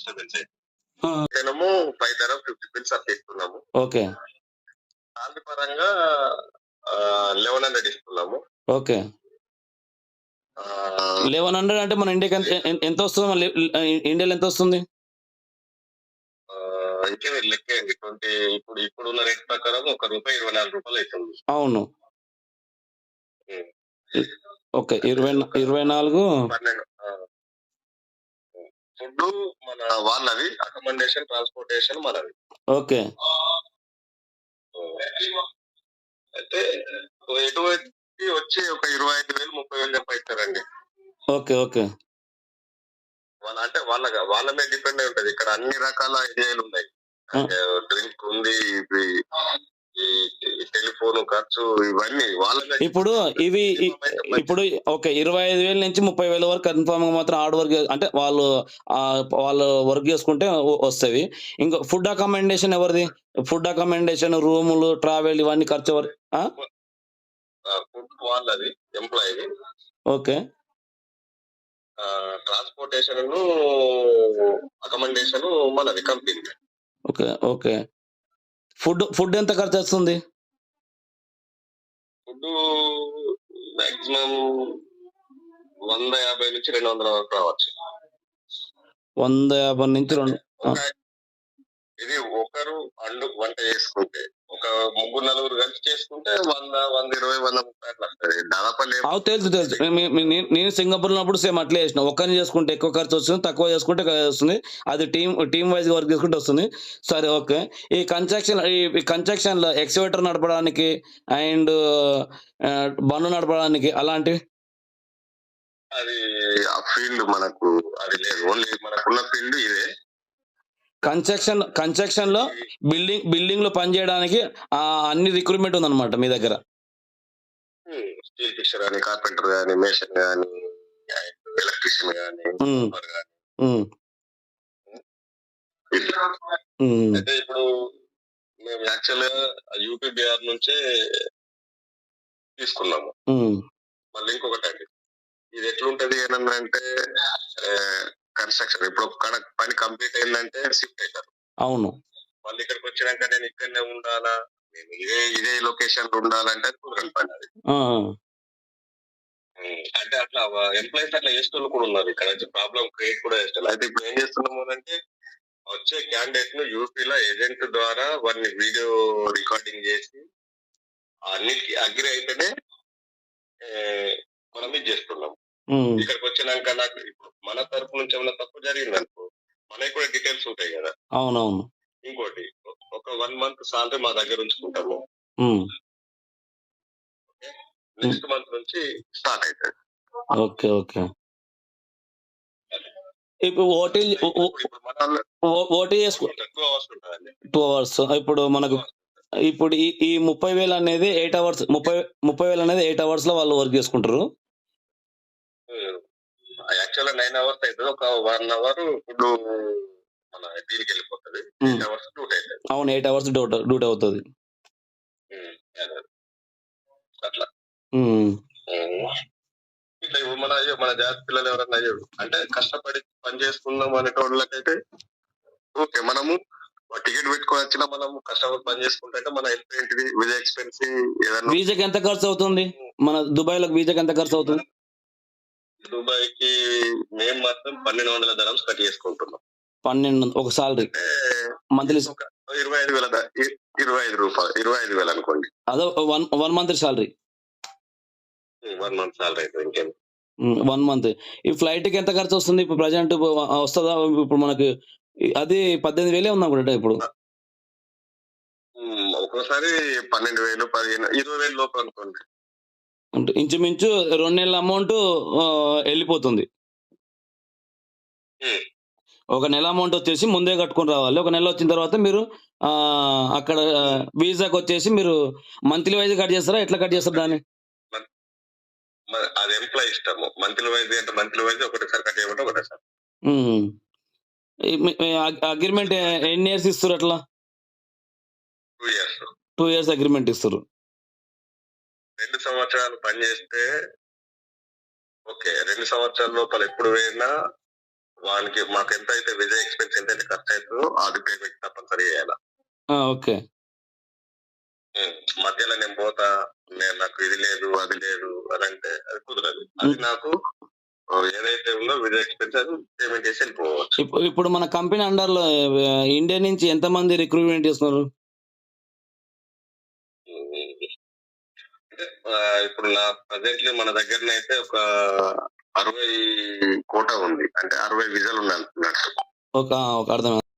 Disturbance అయితేనేమో five ధర fifty bills అట్లా ఇస్తున్నాము ఓకే. శాలరీ పరంగా లెవెన్ హండ్రెడ్ ఇస్తున్నాము. ఓకే. లెవెన్ హండ్రెడ్ అంటే మన ఇండియాకి ఎంత వస్తుంది? మన ఇండియాలో ఎంత వస్తుంది? మీరు లెక్కేయండి ట్వంటీ ఇప్పుడు ఇప్పుడున్న రేట్ ప్రకారం ఒక రూపాయి ఇరవై నాలుగు రూపాయలు అవుతుంది అవును. ఓకే ఇరవై ఇరవై నాలుగు. ఫుడ్ మన వాళ్ళది అకమండేషన్ ట్రాన్స్పోర్టేషన్ మనది ఓకే. అయితే ఎటువంటి వచ్చి ఒక ఇరవై ఐదు వేలు ముప్పై వేలు సంపాదిస్తారండి ఓకే ఓకే. వాళ్ళ అంటే వాళ్ళ వాళ్ళ మీద డిపెండ్ అయి ఉంటది. ఇక్కడ అన్ని రకాల ఐడియాలు ఉన్నాయి. డ్రింక్ ఉంది ఈ టెలిఫోన్ ఖర్చు ఇవన్నీ వాళ్ళ ఇప్పుడు ఇవి ఇప్పుడు ఓకే ఇరవై ఐదు వేల నుంచి ముప్పై వేల వరకు కన్ఫామ్గా మాత్రం హార్డ్ వర్క్ అంటే వాళ్ళు వాళ్ళు వర్క్ చేసుకుంటే వస్తది. ఇంకా ఫుడ్ అకామిడేషన్ ఎవరిది? ఫుడ్ అకామిడేషన్ రూములు ట్రావెల్ ఇవన్నీ ఖర్చు ఎవరి? ఫుడ్ వాళ్ళది ఎంప్లాయీ ఓకే. ట్రాన్స్పోర్టేషన్ అకమండేషన్ మనది company okay okay. Food food ఎంత ఖర్చు వస్తుంది? ఫుడ్ మాక్సిమం వంద యాభై నుంచి రెండు వందల వరకు రావచ్చు. వంద యాభై నుంచి రెండు ఇది ఒకరు అండు వంట చేసుకుంటే ముగ్గురు నలుగురు కలిసి చేసుకుంటే వంద వంద ఇరవై వంద ముప్పై దాదాపు తెలుసు తెలుసు. నేను- సింగపూర్ ఉన్నప్పుడు సేమ్ అట్లే చేసిన. ఒక్కరిని చేసుకుంటే ఎక్కువ ఖర్చు వస్తుంది తక్కువ చేసుకుంటే వస్తుంది. అది టీం టీం వైజ్ వర్క్ చేసుకుంటే వస్తుంది. సరే ఓకే. ఈ కన్స్ట్రక్షన్ ఈ కన్స్ట్రక్షన్లో ఎక్స్వేటర్ నడపడానికి అండ్ బండ్లు నడపడానికి అలాంటివి? అది ఆ ఫీల్డ్ మనకు అది లేదు. ఓన్లీ మనకున్న ఫీల్డ్ ఇదే. కన్స్ట్రక్షన్ కన్స్ట్రక్షన్లో బిల్డింగ్ బిల్డింగ్లో పని చేయడానికి ఆ, అన్ని రిక్రూట్మెంట్ ఉందన్నమాట మీ దగ్గర. స్టీల్ ఫిషర్ కానీ కార్పెంటర్ కానీ మేషన్ కానీ ఎలక్ట్రీషియన్ కానీ అయితే ఇప్పుడు మేము యాక్చువల్గా యూపీ బీహార్ నుంచే తీసుకున్నాము. మళ్ళీ ఇంకొకటి అండి. ఇది ఎట్లుంటది ఏనన్నా అంటే కన్స్ట్రక్షన్ ఇప్పుడు ఒక పని కంప్లీట్ అయిందంటే షిఫ్ట్ అవుతారు. అవును. మళ్ళీ ఇక్కడికి వచ్చినాక నేను ఇక్కడనే ఉండాలా? నేను ఇదే ఇదే లొకేషన్లో ఉండాలంటే కుదరని పని అది. అంటే అట్లా ఎంప్లాయీస్ అట్లా చేసేటోళ్ళు కూడా ఉన్నారు. ఇక్కడ ప్రాబ్లం క్రియేట్ కూడా చేస్తారు అయితే ఇప్పుడు ఏం చేస్తున్నాము అంటే వచ్చే క్యాండిడేట్ను యూపీలో ఏజెంట్ ద్వారా వారిని వీడియో రికార్డింగ్ చేసి అన్నిటికీ అగ్రి అయితేనే మనం ఇది చేస్తున్నాం ఇక్కడికి వచ్చినాక నాకు మన తరపు నుంచి ఏమైనా తప్పు జరిగింది అనుకో మనకి కూడా డీటెయిల్స్ ఉంటాయి కదా. అవునవును. ఇంకోటి ఒక వన్ మంత్ సాలరీ మా దగ్గర ఉంచుకుంటాము. నెక్స్ట్ మంత్ నుంచి స్టార్ట్ అవుతుంది. Okay okay. ఇప్పుడు ఓటీ ఓటీ చేసుకో టూ అవర్స్ ఉంటుందండి. Two hours. ఇప్పుడు మనకు ఇప్పుడు ఈ ఈ ముప్పై వేలు అనేది ఎయిట్ అవర్స్ ముప్పై ముప్పై వేలు అనేది ఎయిట్ అవర్స్లో వాళ్ళు వర్క్ చేసుకుంటారు. యాక్చువల్ నైన్ అవర్స్ అవుతుంది ఒక వన్ అవర్ ఇప్పుడు మన దీనికి వెళ్ళిపోతుంది. Hmm. ఎయిట్ అవర్స్ డ్యూటీ అవుతుంది అవును ఎయిట్ అవర్స్ డ్యూటీ డ్యూటీ అవుతుంది. Hmm. అట్లా. ఉమ్, Hmm. ఇట్లా మన అయ్యో మన జాతి పిల్లలు ఎవరన్నా అయ్యో అంటే కష్టపడి పని చేసుకుందాం అనేటోళ్ళకైతే ఓకే మనము టికెట్ పెట్టుకొని వచ్చినా మనము కష్టపడి పని చేసుకుంటే మన హెల్త్ ఏంటిది? విజయ్ ఎక్స్పెన్స్ ఏదన్నా వీసాకి ఎంత ఖర్చు అవుతుంది? మన దుబాయ్లో వీసాకి ఎంత ఖర్చు అవుతుంది? దుబాయ్కి మేము మాత్రం పన్నెండు వందల ధరమ్స్ కట్ చేసుకుంటున్నాం. పన్నెండు ఒక సాలరీ. మంత్లీ ఇరవై ఐదు వేల ఇరవై ఐదు రూపాయలు ఇరవై ఐదు వేలు అనుకోండి. అదే one one month salary. One month salary ఇంకేం. One month. ఈ ఫ్లైట్కి ఎంత ఖర్చు వస్తుంది ఇప్పుడు ప్రజెంట్ వస్తుందా? ఇప్పుడు మనకి అది పద్దెనిమిది వేలే ఉంది అనుకుంటా ఇప్పుడు. ఒక్కోసారి పన్నెండు వేలు పదిహేను ఇరవై వేలు లోపు అనుకోండి. ఇంచుమించు రెండు నెలల అమౌంట్ వెళ్ళిపోతుంది. ఒక నెల అమౌంట్ వచ్చేసి ముందే కట్టుకొని రావాలి. ఒక నెల వచ్చిన తర్వాత మీరు అక్కడ వీసాకి వచ్చేసి మీరు మంత్లీ వైజ్ కట్ చేస్తారా? ఎట్లా కట్ చేస్తారు దాన్ని? మరి అది ఎంప్లాయ్ ఇష్టము. మంత్లీ వైజ్ అంటే మంత్లీ వైజ్ ఒకటేసారి కట్ చేయమంటే ఒకటేసారి. అగ్రిమెంట్ ఎన్ని ఇయర్స్ ఇస్తారు అట్లా? Two years. Two years agreement ఇస్తారు. రెండు సంవత్సరాలు పని చేస్తే ఓకే రెండు సంవత్సరాల లోపల ఎప్పుడు పోయినా వానికి మాకు ఎంత అయితే విజయ్ ఎక్స్పెన్స్ అది పేమెంట్ తప్పనిసరి చేయాలి. ఓకే. మధ్యలో నేను పోతా నేను నాకు ఇది లేదు అది లేదు అని అంటే అది కుదరదు. అది నాకు ఏదైతే ఉందో విత్ ఎక్స్పెన్స్ అది పేమెంట్ చేసి వెళ్ళిపోవచ్చు. ఇప్పుడు మన కంపెనీ అండర్లో ఆ, ఇండియా నుంచి ఎంత మంది రిక్రూట్మెంట్ చేస్తున్నారు? ఆ, ఇప్పుడు నా ప్రజెంట్లీ మన దగ్గరనైతే ఒక అరవై కోట ఉంది. అంటే అరవై విజలు ఉన్నాయి అంటున్నాడు ఒక ఒక అర్థం